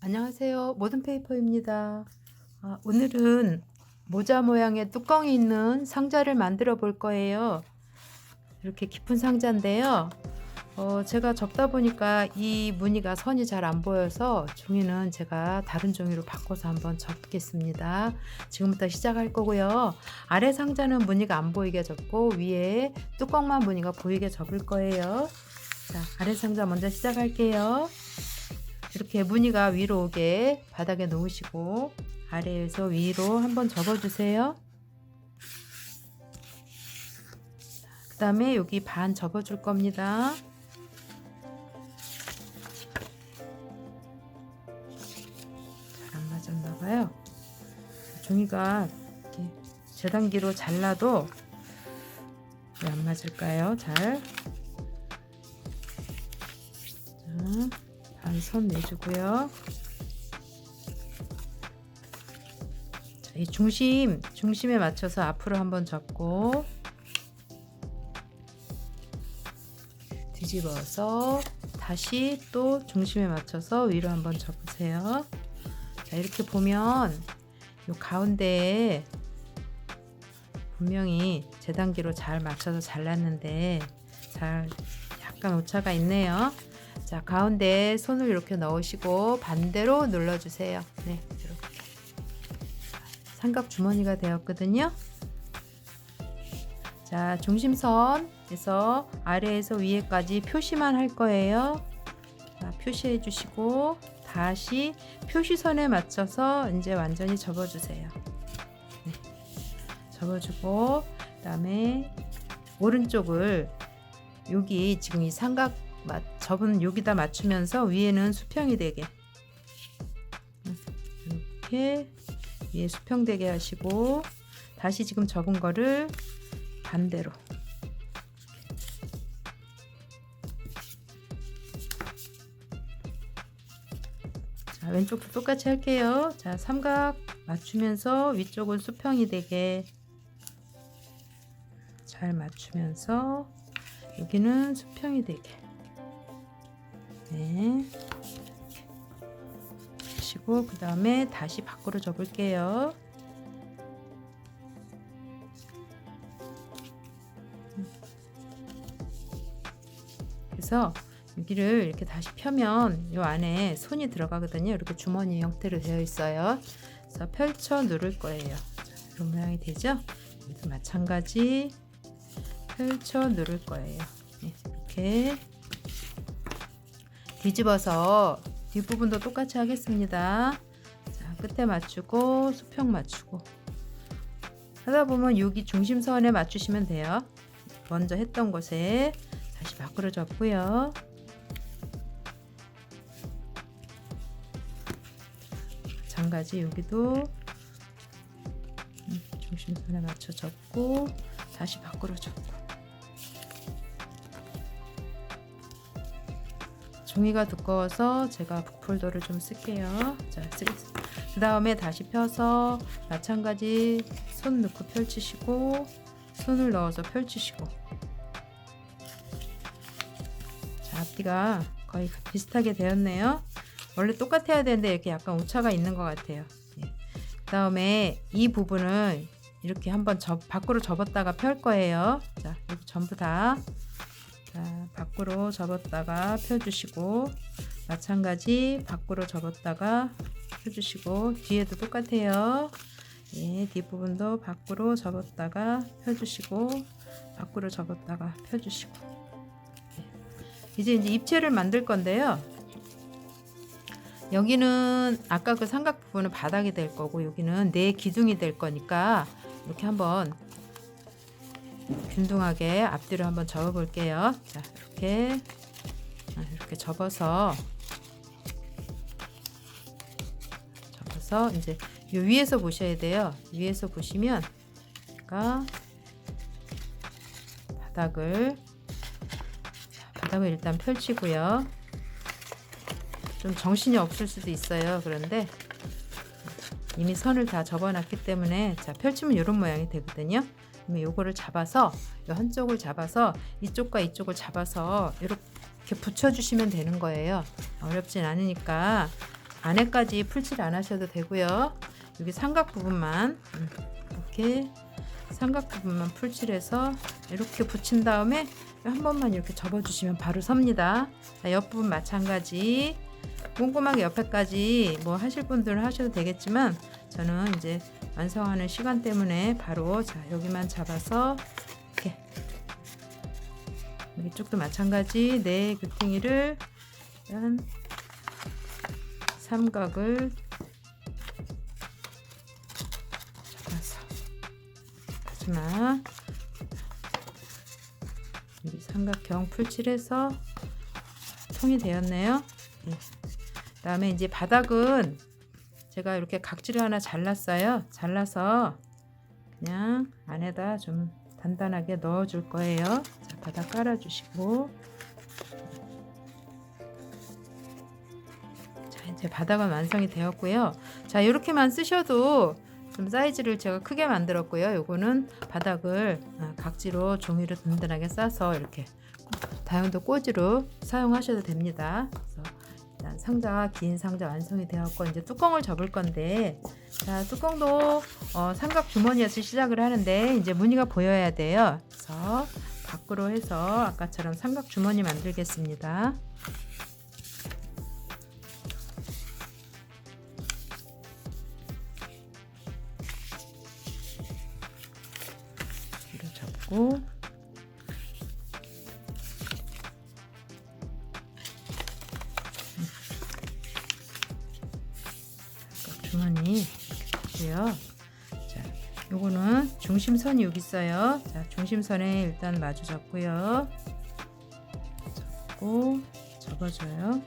안녕하세요. 모든페이퍼입니다. 아, 오늘은 모자 모양의 뚜껑이 있는 상자를 만들어 볼 거예요. 이렇게 깊은 상자인데요. 어, 제가 접다 보니까 이 무늬가 선이 잘 안 보여서 종이는 제가 다른 종이로 바꿔서 한번 접겠습니다. 지금부터 시작할 거고요. 아래 상자는 무늬가 안 보이게 접고 위에 뚜껑만 무늬가 보이게 접을 거예요. 자, 아래 상자 먼저 시작할게요. 이렇게 무늬가 위로 오게 바닥에 놓으시고 아래에서 위로 한번 접어주세요. 그 다음에 여기 반 접어줄 겁니다. 잘 안 맞았나봐요. 종이가 이렇게 재단기로 잘라도 왜 안 맞을까요? 잘. 자. 반선 내주고요. 자, 이 중심 중심에 맞춰서 앞으로 한번 접고 뒤집어서 다시 또 중심에 맞춰서 위로 한번 접으세요. 자, 이렇게 보면 요 가운데에 분명히 재단기로 잘 맞춰서 잘랐는데 잘 약간 오차가 있네요. 자, 가운데 손을 이렇게 넣으시고 반대로 눌러주세요. 네, 이렇게. 삼각 주머니가 되었거든요. 자, 중심선에서 아래에서 위에까지 표시만 할 거예요. 자, 표시해 주시고 다시 표시선에 맞춰서 이제 완전히 접어주세요. 네, 접어주고 그다음에 오른쪽을 여기 지금 이 삼각 맞, 접은 여기다 맞추면서 위에는 수평이 되게. 이렇게 위에 수평 되게 하시고 다시 지금 접은 거를 반대로. 자 왼쪽도 똑같이 할게요. 자 삼각 맞추면서 위쪽은 수평이 되게 잘 맞추면서 여기는 수평이 되게 네. 하시고 그 다음에 다시 밖으로 접을게요. 그래서 여기를 이렇게 다시 펴면 이 안에 손이 들어가거든요. 이렇게 주머니 형태로 되어 있어요. 그래서 펼쳐 누를 거예요. 이런 모양이 되죠? 마찬가지 펼쳐 누를 거예요. 네, 이렇게 뒤집어서 뒷부분도 똑같이 하겠습니다. 자, 끝에 맞추고 수평 맞추고 하다 보면 여기 중심선에 맞추시면 돼요. 먼저 했던 곳에 다시 밖으로 접고요. 마찬가지 여기도 음, 중심선에 맞춰 접고 다시 밖으로 접고 종이가 두꺼워서 제가 북폴더를 좀 쓸게요. 자. 그 다음에 다시 펴서 마찬가지 손 넣고 펼치시고 손을 넣어서 펼치시고 자, 앞뒤가 거의 비슷하게 되었네요. 원래 똑같아야 되는데 이렇게 약간 오차가 있는 것 같아요. 예. 그 다음에 이 부분을 이렇게 한번 접, 밖으로 접었다가 펼 거예요. 자, 전부 다 자, 밖으로 접었다가 펴주시고 마찬가지 밖으로 접었다가 펴주시고 뒤에도 똑같아요. 예, 뒷부분도 밖으로 접었다가 펴주시고 밖으로 접었다가 펴주시고 예. 이제 이제 입체를 만들 건데요. 여기는 아까 그 삼각 부분은 바닥이 될 거고 여기는 내 기둥이 될 거니까 이렇게 한번 균등하게 앞뒤로 한번 접어 볼게요. 자, 이렇게 아, 이렇게 접어서 접어서 이제 요 위에서 보셔야 돼요. 위에서 보시면 제가 바닥을 바닥을 일단 펼치고요. 좀 정신이 없을 수도 있어요. 그런데 이미 선을 다 접어놨기 때문에 자 펼치면 이런 모양이 되거든요. 그러면 요거를 잡아서 요 한쪽을 잡아서 이쪽과 이쪽을 잡아서 이렇게 붙여주시면 되는 거예요. 어렵진 않으니까 안에까지 풀칠 안 하셔도 되고요. 여기 삼각 부분만 음, 이렇게 삼각 부분만 풀칠해서 이렇게 붙인 다음에 한 번만 이렇게 접어주시면 바로 섭니다. 자, 옆부분 마찬가지 꼼꼼하게 옆에까지 뭐 하실 분들은 하셔도 되겠지만 저는 이제 완성하는 시간 때문에 바로 자 여기만 잡아서 이렇게 이쪽도 마찬가지 네 귀퉁이를 일단 삼각을 잡아서 마지막 삼각형 풀칠해서 통이 되었네요. 예. 그다음에 이제 바닥은 제가 이렇게 각질을 하나 잘랐어요. 잘라서 그냥 안에다 좀 단단하게 넣어줄 거예요. 자, 바닥 깔아주시고 자 이제 바닥은 완성이 되었고요. 자 이렇게만 쓰셔도 좀 사이즈를 제가 크게 만들었고요. 요거는 바닥을 아, 각지로 종이로 든든하게 싸서 이렇게 다용도 꽂이로 사용하셔도 됩니다. 그래서 일단 상자 긴 상자 완성이 되었고 이제 뚜껑을 접을 건데 자 뚜껑도 어, 삼각 주머니에서 시작을 하는데 이제 무늬가 보여야 돼요. 그래서 밖으로 해서 아까처럼 삼각 주머니 만들겠습니다. 뒤로 접고 중심선이 여기 있어요. 자, 중심선에 일단 마주 잡고요. 잡고 접어줘요.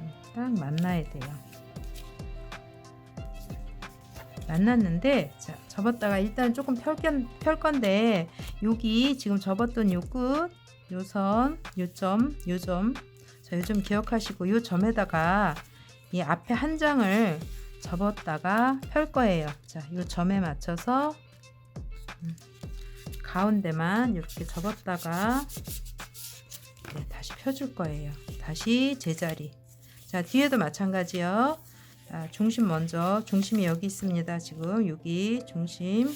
음, 딱 만나야 돼요. 만났는데 자, 접었다가 일단 조금 펼, 건- 펼 건데 여기 지금 접었던 요 끝, 요 선, 요 점, 요 점, 자, 요점 기억하시고 요 점에다가 이 앞에 한 장을 접었다가 펼 거예요. 자, 요 점에 맞춰서 음, 가운데만 이렇게 접었다가 네, 다시 펴줄 거예요. 다시 제자리. 자, 뒤에도 마찬가지요. 자, 중심 먼저 중심이 여기 있습니다. 지금 여기 중심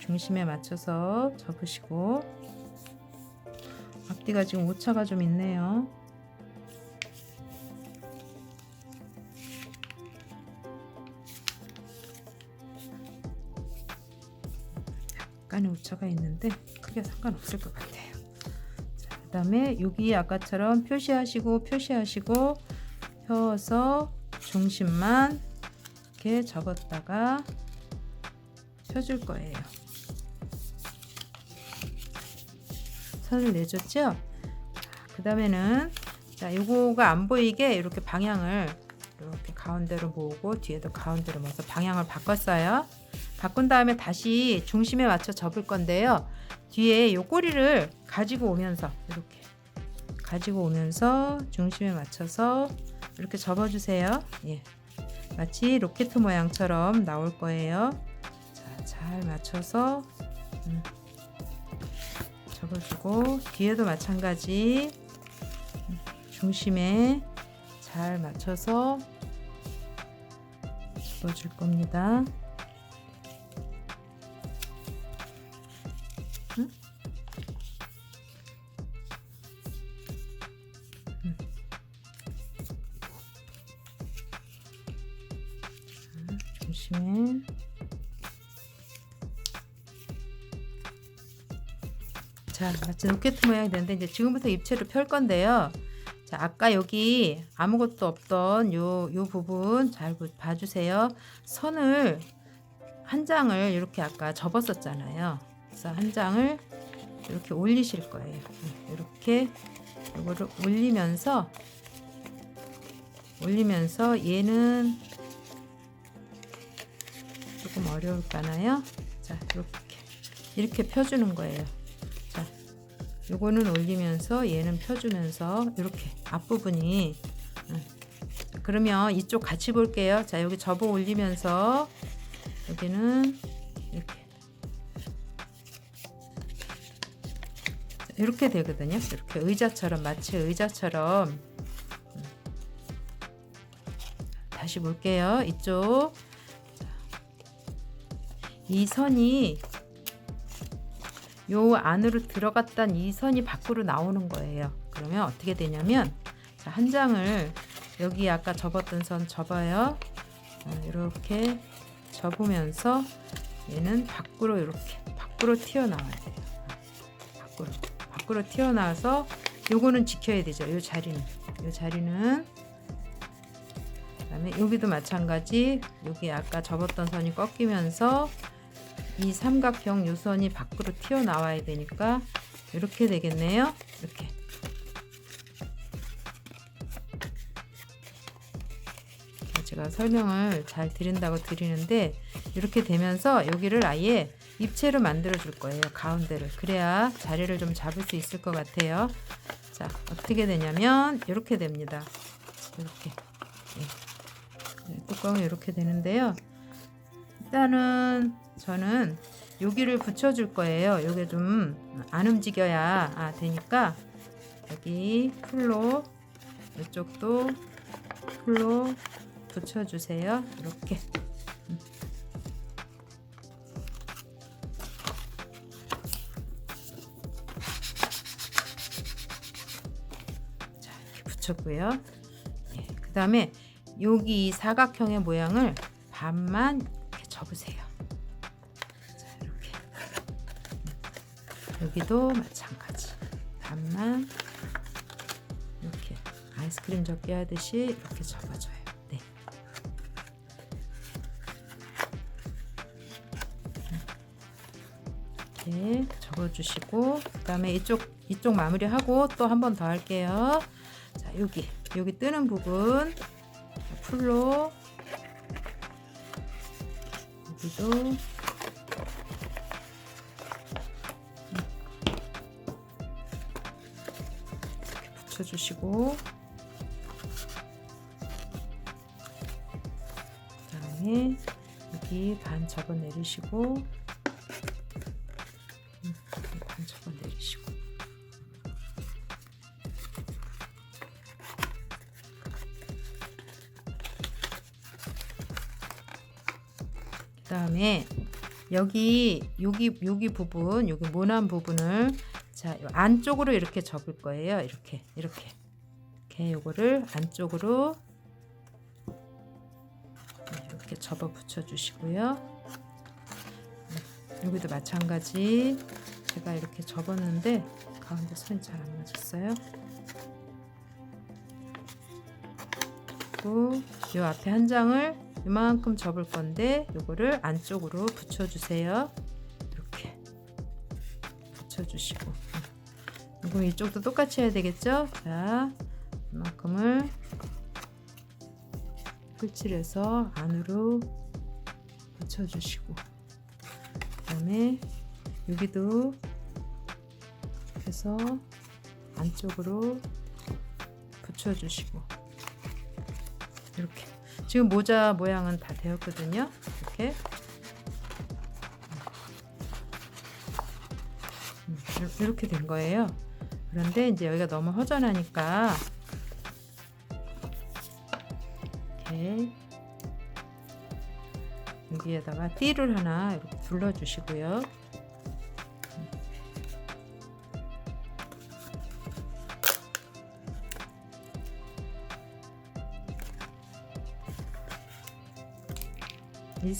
중심에 맞춰서 접으시고 앞뒤가 지금 오차가 좀 있네요. 약간의 오차가 있는데 크게 상관없을 것 같아요. 자, 그 다음에 여기 아까처럼 표시하시고 표시하시고 펴서 중심만 이렇게 접었다가 펴줄 거예요. 선을 내줬죠? 그 다음에는 자 요거가 안 보이게 이렇게 방향을 이렇게 가운데로 모으고 뒤에도 가운데로 모아서 방향을 바꿨어요. 바꾼 다음에 다시 중심에 맞춰 접을 건데요. 뒤에 요 꼬리를 가지고 오면서 이렇게 가지고 오면서 중심에 맞춰서 이렇게 접어주세요. 예. 마치 로켓 모양처럼 나올 거예요. 자, 잘 맞춰서 음, 접어주고 뒤에도 마찬가지 음, 중심에 잘 맞춰서 접어줄 겁니다. 자 마치 로켓 모양이 되는데 이제 지금부터 입체를 펼 건데요 자 아까 여기 아무것도 없던 요, 요 부분 잘 보- 봐주세요 선을 한 장을 이렇게 아까 접었었잖아요 그래서 한 장을 이렇게 올리실 거예요 네, 이렇게 이거를 올리면서 올리면서 얘는 조금 어려울까나요? 자, 이렇게 이렇게 펴주는 거예요. 요거는 올리면서 얘는 펴주면서 이렇게 앞부분이 그러면 이쪽 같이 볼게요. 자 여기 접어 올리면서 여기는 이렇게 이렇게 되거든요. 이렇게 의자처럼 마치 의자처럼 다시 볼게요. 이쪽 이 선이 요 안으로 들어갔던 이 선이 밖으로 나오는 거예요. 그러면 어떻게 되냐면 자, 한 장을 여기 아까 접었던 선 접어요. 어, 이렇게 접으면서 얘는 밖으로 이렇게 밖으로 튀어나와야 돼요. 밖으로 밖으로 튀어나와서 요거는 지켜야 되죠. 요 자리는 요 자리는 그다음에 여기도 마찬가지 여기 아까 접었던 선이 꺾이면서 이 삼각형 요선이 밖으로 튀어나와야 되니까 이렇게 되겠네요. 이렇게. 제가 설명을 잘 드린다고 드리는데 이렇게 되면서 여기를 아예 입체로 만들어 줄 거예요 가운데를. 그래야 자리를 좀 잡을 수 있을 것 같아요. 자 어떻게 되냐면 이렇게 됩니다. 이렇게. 예. 네, 뚜껑이 이렇게 되는데요. 일단은 저는 여기를 붙여 줄 거예요 여기 좀안 움직여야 아, 되니까 여기 풀로 이쪽도 풀로 붙여주세요. 이렇게. 음. 자, 이렇게 붙였고요. 예, 그 다음에 여기 이 사각형의 모양을 반만 접으세요. 여기도 마찬가지. 반만 이렇게 아이스크림 접기 하듯이 이렇게 접어줘요. 네. 이렇게 접어주시고 그다음에 이쪽 이쪽 마무리하고 또 한 번 더 할게요. 자 여기 여기 뜨는 부분 풀로 여기도 이렇게 붙여주시고. 그다음에 여기 반 접어 내리시고 음, 반 접어 내리시고. 그 다음에 여기 여기 여기 부분 여기 모난 부분을 자 안쪽으로 이렇게 접을 거예요 이렇게 이렇게 이렇게 요거를 안쪽으로 이렇게 접어 붙여 주시고요. 여기도 마찬가지. 제가 이렇게 접었는데 가운데 선이 잘 안 맞았어요. 그리고 요 앞에 한 장을 이만큼 접을 건데 요거를 안쪽으로 붙여 주세요. 이렇게 붙여 주시고 그럼 이쪽도 똑같이 해야 되겠죠? 자, 이만큼을 풀칠해서 안으로 붙여주시고 그다음에 여기도 해서 안쪽으로 붙여주시고 이렇게 지금 모자 모양은 다 되었거든요. 이렇게. 음, 이렇게 된 거예요. 그런데 이제 여기가 너무 허전하니까 이렇게 여기에다가 띠를 하나 이렇게 둘러주시고요.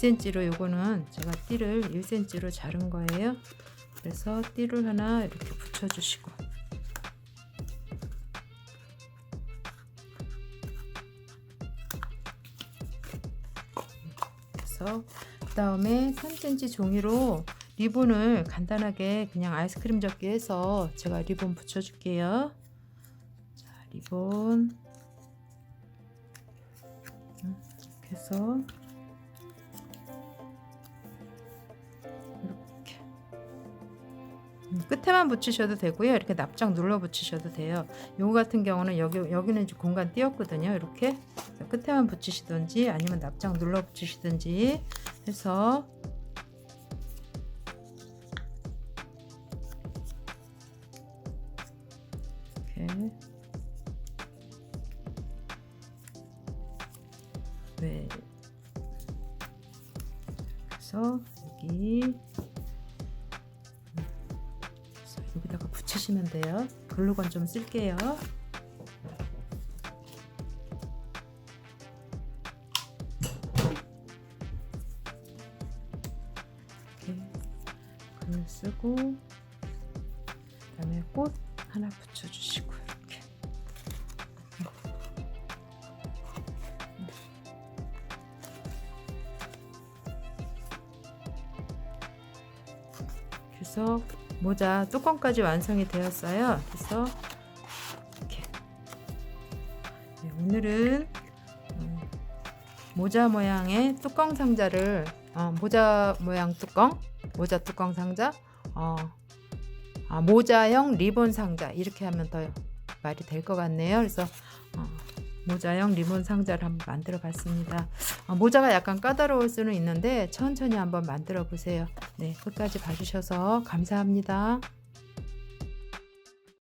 (1cm로) 요거는 제가 띠를 (1cm로) 자른 거예요. 그래서 띠를 하나 이렇게 붙여주시고. 해서 그 다음에 3cm 종이로 리본을 간단하게 그냥 아이스크림 접기 해서 제가 리본 붙여줄게요. 자, 리본. 음, 이렇게 해서 끝에만 붙이셔도 되고요. 이렇게 납작 눌러 붙이셔도 돼요. 요거 같은 경우는 여기 여기는 이제 공간 띄었거든요. 이렇게 끝에만 붙이시든지 아니면 납작 눌러 붙이시든지 해서 이렇게 왜 그래서 여기 붙이시면 돼요. 글루건 좀 쓸게요. 모자 뚜껑까지 완성이 되었어요. 그래서 이렇게 네, 오늘은 음, 모자 모양의 뚜껑 상자를 어, 모자 모양 뚜껑 모자 뚜껑 상자 어, 아, 모자형 리본 상자 이렇게 하면 더 말이 될 것 같네요. 그래서 어, 모자형 리본 상자를 한번 만들어 봤습니다. 어, 모자가 약간 까다로울 수는 있는데 천천히 한번 만들어 보세요. 네, 끝까지 봐주셔서 감사합니다.